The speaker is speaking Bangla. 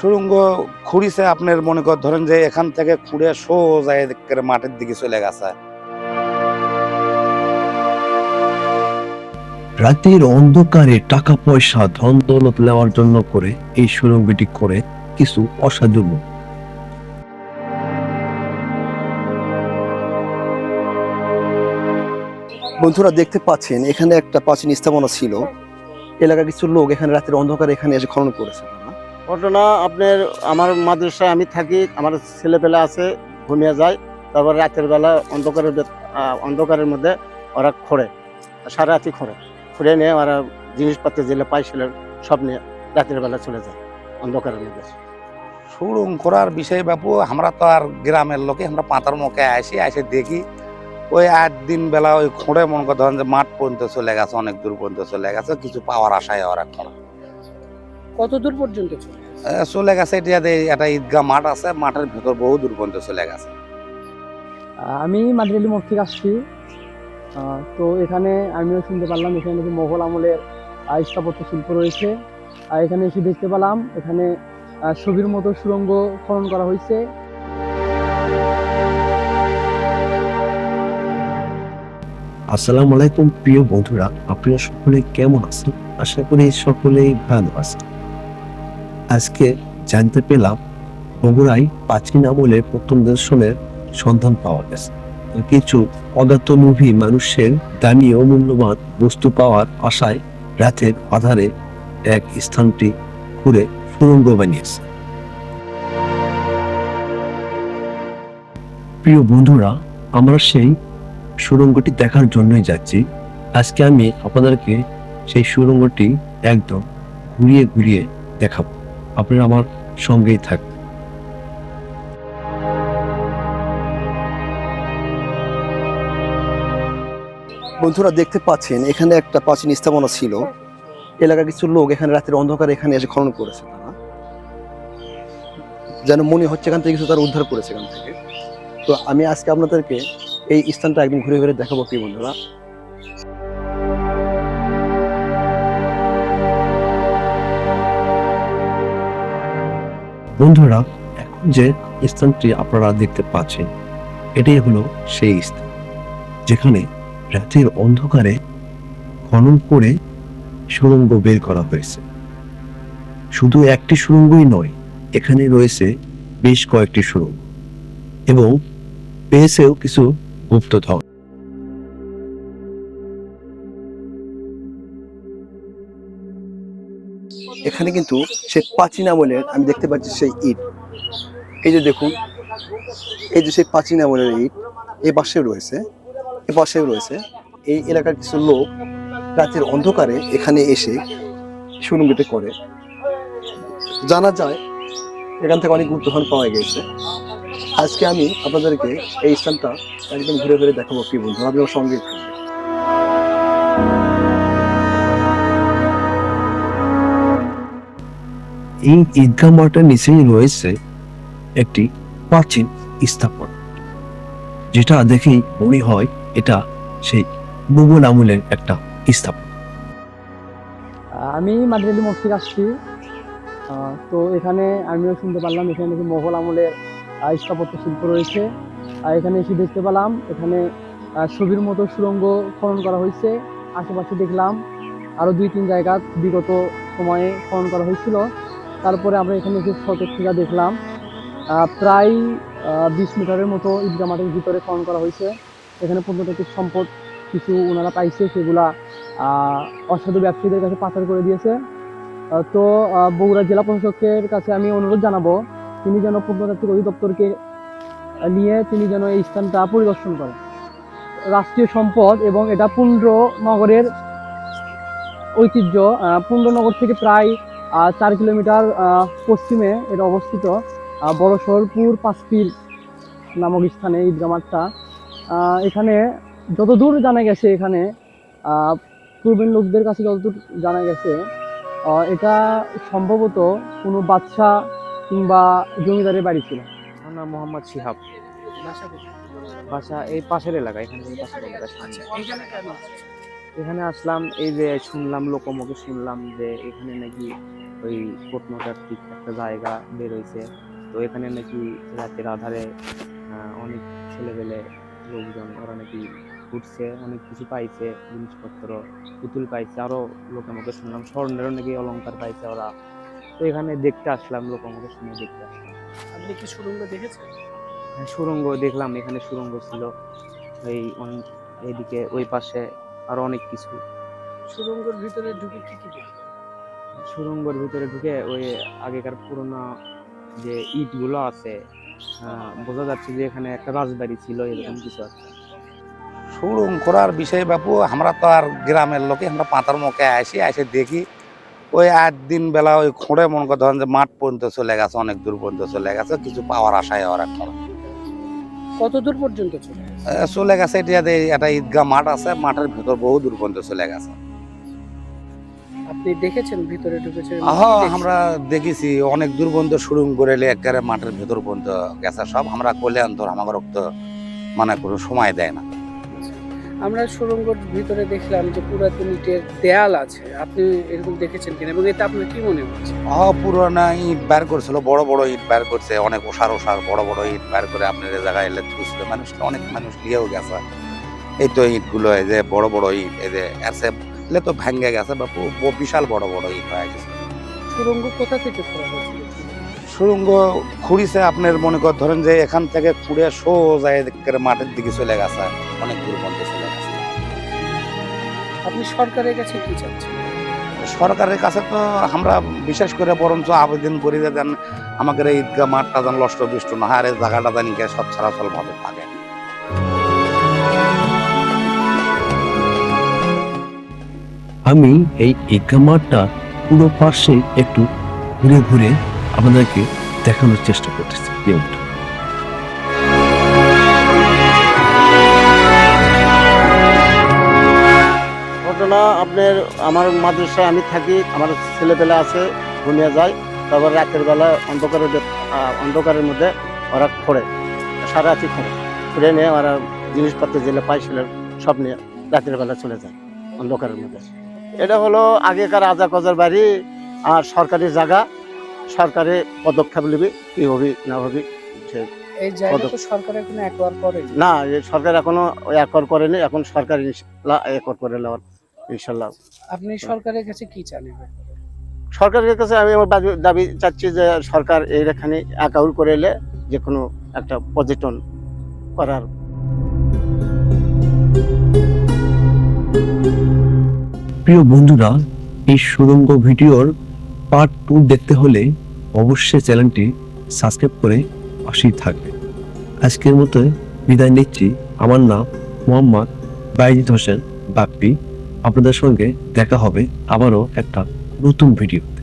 সুরঙ্গ খুঁড়িছে আপনার মনে কর ধরেন যে এখান থেকে খুঁড়ে সোজা মাঠের দিকে চলে গেছে। রাতের অন্ধকারে টাকা পয়সা ধন দৌলত নেওয়ার জন্য করে এই সুরঙ্গটি করে কিছু অসাধু লোক। বন্ধুরা দেখতে পাচ্ছেন এখানে একটা প্রাচীন স্থাপনা ছিল। এলাকার কিছু লোক এখানে রাতের অন্ধকারে এখানে এসে খনন করেছে। ঘটনা, আপনার আমার মাদ্রাসায় আমি থাকি, আমার ছেলেপেলে আছে, ঘুমিয়ে যায়, তারপর রাতের বেলা অন্ধকারের অন্ধকারের মধ্যে ওরা খোঁড়ে সারা রাতি খোঁড়ে। খুঁড়ে নিয়ে ওরা জিনিসপত্র যেগুলো পাইছিল সব নিয়ে রাতের বেলা চলে যায়, অন্ধকারের মধ্যে। সুরঙ্গ করার বিষয় বাপু, আমরা তো আর গ্রামের লোকে, আমরা পাতার মুখে আসি এসে দেখি, ওই আট দিন বেলা ওই খোঁড়ে মনে কর ধরেন যে মাঠ পর্যন্ত চলে গেছে, অনেক দূর পর্যন্ত চলে গেছে, কিছু পাওয়ার আশায় ওরা খোঁড়া। কত দূর পর্যন্ত? চলে গেছে? এটিয়াতে একটা ঈদগাহ মাঠ আছে মাঠের ভেতর বহু দূর পর্যন্ত চলে গেছে। আমি মাদ্রালি মোড় থেকে আসছি। আহ, তো এখানে আমিও শুনতে পারলাম এখানে নাকি মোগল আমলের স্থাপত্য শিল্প রয়েছে। আর এখানে এসে দেখতে পেলাম এখানে ছবির মতো সুরঙ্গ খনন করা হয়েছে। আসসালামু আলাইকুম প্রিয় বন্ধুরা আপনারা সকলে কেমন আছেন? আশা করি সকলেই ভালো আছেন। আজকে জানতে পেলাম বগুড়ায় প্রাচীন আমলে প্রথম দর্শনের সন্ধান পাওয়া গেছে। কিছু অজ্ঞাত মুভি মানুষের দামি ও মূল্যবান বস্তু পাওয়ার আশায় রাতের আধারে এক স্থানটি ঘুরে সুরঙ্গ বানিয়েছে। প্রিয় বন্ধুরা, আমরা সেই সুরঙ্গটি দেখার জন্যই যাচ্ছি। আজকে আমি আপনাদেরকে সেই সুরঙ্গটি একদম ঘুরিয়ে ঘুরিয়ে দেখাবো। আপনারা আমার সঙ্গেই থাকবেন বন্ধুরা দেখতে পাচ্ছেন, এখানে একটা প্রাচীন স্থাপনা ছিল। এলাকার কিছু লোক এখানে রাতের অন্ধকারে এখানে এসে খনন করেছে তারা। যেন মনে হচ্ছে এখান থেকে কিছু তারা উদ্ধার করেছে এখান থেকে। তো আমি আজকে আপনাদেরকে এই স্থানটা একদিন ঘুরে ঘুরে দেখাবো কি বন্ধুরা। বন্ধুরা, এখন যে স্থানটি আপনারা দেখতে পাচ্ছেন, এটাই হলো সেই স্থান, যেখানে রাতের অন্ধকারে খনন করে সুড়ঙ্গ বের করা হয়েছে। শুধু একটি সুড়ঙ্গই নয়, এখানে রয়েছে বেশ কয়েকটি সুড়ঙ্গ এবং পেয়েছেও কিছু গুপ্তধন। এখানে কিন্তু সেই প্রাচীন আমলের, আমি দেখতে পাচ্ছি সেই ইট। এই যে দেখুন, এই যে সেই প্রাচীন আমলের ইট এই পাশেও রয়েছে, এ পাশেও রয়েছে। এই এলাকার কিছু লোক রাতের অন্ধকারে এখানে এসে সুরঙ্গিতে করে। জানা যায়, এখান থেকে অনেক গুপ্তধন পাওয়া গেছে। আজকে আমি আপনাদেরকে এই স্থানটা একদম ঘুরে ঘুরে দেখাবো, কি বন্ধু আপনি আমার সঙ্গে থাকবেন এই ঈদগাহ মাঠের নিচেই রয়েছে একটি প্রাচীন স্থাপনা, যেটা দেখেই মনে হয় এটা সেই মুঘল আমলের একটা স্থাপনা। আমি মাদ্রালি মোড় থেকে আসছি তো এখানে আমিও শুনতে পারলাম, এখানে নাকি মোগল আমলের স্থাপত্য শিল্প রয়েছে। আর এখানে এসে দেখতে পেলাম, এখানে ছবির মতো সুরঙ্গ খনন করা হয়েছে। আশেপাশে দেখলাম আরও দুই তিন জায়গা বিগত সময়ে খনন করা হয়েছিল। তারপরে আমরা এখানে যে থেকে দেখলাম। প্রায় বিশ মিটারের মতো ঈদগাহ মাঠের ভিতরে খনন করা হয়েছে। এখানে প্রত্নতাত্ত্বিক সম্পদ কিছু ওনারা পাইছে, সেগুলা অসাধু ব্যবসায়ীদের কাছে পাচার করে দিয়েছে। তো বগুড়া জেলা প্রশাসকের কাছে আমি অনুরোধ জানাব, তিনি যেন প্রত্নতাত্ত্বিক অধিদপ্তরকে নিয়ে তিনি যেন এই স্থানটা পরিদর্শন করেন। রাষ্ট্রীয় সম্পদ এবং এটা পুন্ড্র নগরের ঐতিহ্য পুন্ড্রনগর থেকে প্রায় চার কিলোমিটার পশ্চিমে এটা অবস্থিত বড় শহরপুর পাঁচপিল নামক স্থানে ঈদগাহ মাঠটা। এখানে যতদূর জানা গেছে এখানে পূর্বের লোকদের কাছে যতদূর জানা গেছে এটা সম্ভবত কোনো বাদশা কিংবা জমিদারের বাড়ি ছিল। আমার নাম মোহাম্মদ শিহাব। বাসা এই পাশের এলাকা এখানে এখানে আসলাম এই যে শুনলাম লোকমুখে শুনলাম যে এখানে নাকি ওই প্রত্নতাত্ত্বিক একটা জায়গা বের হয়েছে তো এখানে নাকি রাতের আধারে অনেক ছেলেবেলে লোকজন ওরা নাকি ঘুরছে অনেক কিছু পাইছে জিনিসপত্র পুতুল পাইছে আরও লোকমুখে শুনলাম স্বর্ণেরও নাকি অলঙ্কার পাইছে ওরা। তো এখানে দেখতে আসলাম লোকমুখে শুনে দেখতে আসলাম। আপনি কি সুরঙ্গ দেখেছেন? হ্যাঁ, সুড়ঙ্গ দেখলাম এখানে সুরঙ্গ ছিল। এই এইদিকে ওই পাশে আরও অনেক কিছু। সুরঙ্গের ভিতরে ঢুকে কি কি দেখলেন? সুড়ঙ্গের ভিতরে ঢুকে ওই আগেকার পুরোনো যে ইটগুলো আছে আহ, বোঝা যাচ্ছে যে এখানে একটা রাজবাড়ি ছিল এরকম কিছু একটা সুড়ুং করার বিষয় বাপু আমরা তো আর গ্রামের লোকে আমরা পাতার মুখে আসি এসে দেখি ওই আট দিন বেলা ওই খুঁড়ে মনে করে ধরেন যে মাঠ পর্যন্ত চলে গেছে অনেক দূর পর্যন্ত চলে গেছে কিছু পাওয়ার আশায় ওরা করে। কত দূর পর্যন্ত চলে গেছে? এটা চলে গেছে এটিয়াতে একটা ঈদগাহ মাঠ আছে মাঠের ভিতর বহু দূর পর্যন্ত চলে গেছে। আপনি দেখেছেন ভিতরে ঢুকেছে? হ্যাঁ আমরা দেখেছি অনেক দূর পর্যন্ত শুরু করে একেবারে মাঠের ভিতর পর্যন্ত গেছে। সব আমরা কল্যাণ ধর আমাকে রক্ত মানে কোনো সময় দেয় না। আমরা সুরঙ্গের ভিতরে দেখলাম যে পুরাতন ইটের দেয়াল আছে। আপনি এরকম দেখেছেন কিনা? এবং এটা আপনার কি মনে হচ্ছে? আহ পুরোনো ইট বের করছিল বড় বড় ইট বের করছে অনেক ওষার ওষার বড় বড় ইট বের করে আপনার এই জায়গায় এলে থুসবে মানুষ অনেক মানুষ নিয়েও গেছে। এই তো ইটগুলো এই যে বড় বড় ইট এই যে এসে এলে তো ভেঙে গেছে বা বিশাল বড় বড় ইট হয়ে গেছে। সুরঙ্গ কোথা থেকে খোলা হয়েছিল? সুড়ঙ্গ খুঁড়িছে আপনার মনে কর ধরেন যে এখান থেকে খুঁড়ে সোজা মাঠের দিকে চলে গেছে অনেক দূর পর্যন্ত চলে আপনি সরকারের কাছে কি চাচ্ছেন? সরকারের কাছে তো আমরা বিশেষ করে বরঞ্চ আবেদন করি যে যেন আমাদের এই ঈদগাহ মাঠটা যেন লষ্ট বিষ্ট না হয় আর এই জায়গাটা জানি কে সব চলাচল ভাবে থাকে। আমি এই ঈদগাহ মাঠটা পুরো পাশে একটু ঘুরে ঘুরে আপনাদেরকে দেখানোর চেষ্টা করতেছি। যেমনটা আপনার আমার মাদ্রাসায় আমি থাকি আমার ছেলেপেলে আছে ঘুমিয়ে যায় তারপর রাতের বেলা অন্ধকারের অন্ধকারের মধ্যে ওরা খোঁড়ে সারা রাতি খোঁড়ে। খুঁড়ে নিয়ে ওরা জিনিসপত্র জেলে পায় সেলে সব নিয়ে রাতের বেলা চলে যায় অন্ধকারের মধ্যে। এটা হলো আগেকার আজা কজার বাড়ি আর সরকারি জায়গা। সরকারি পদক্ষেপ নেবে কি হবি না হবি সে সরকার এখন একবার না সরকার এখনও একর করেনি এখন সরকার একর করে নেওয়ার ইনশাল্লাহ। আপনি সরকারের কাছে কি চান সরকারের কাছে আমি আমার দাবি- চাচ্ছি যে সরকার এইখানে অ্যাকাউন্ট করে এলে যে কোনো একটা পর্যটন করার। প্রিয় বন্ধুরা এই সুরঙ্গ ভিডিওর পার্ট টু দেখতে হলে অবশ্যই চ্যানেলটি সাবস্ক্রাইব করে পাশেই থাকবে। আজকের মতো বিদায় নিচ্ছি। আমার নাম মোহাম্মদ বাইজিদ হোসেন বাপ্পি। আপনাদের সঙ্গে দেখা হবে আবারও একটা নতুন ভিডিওতে।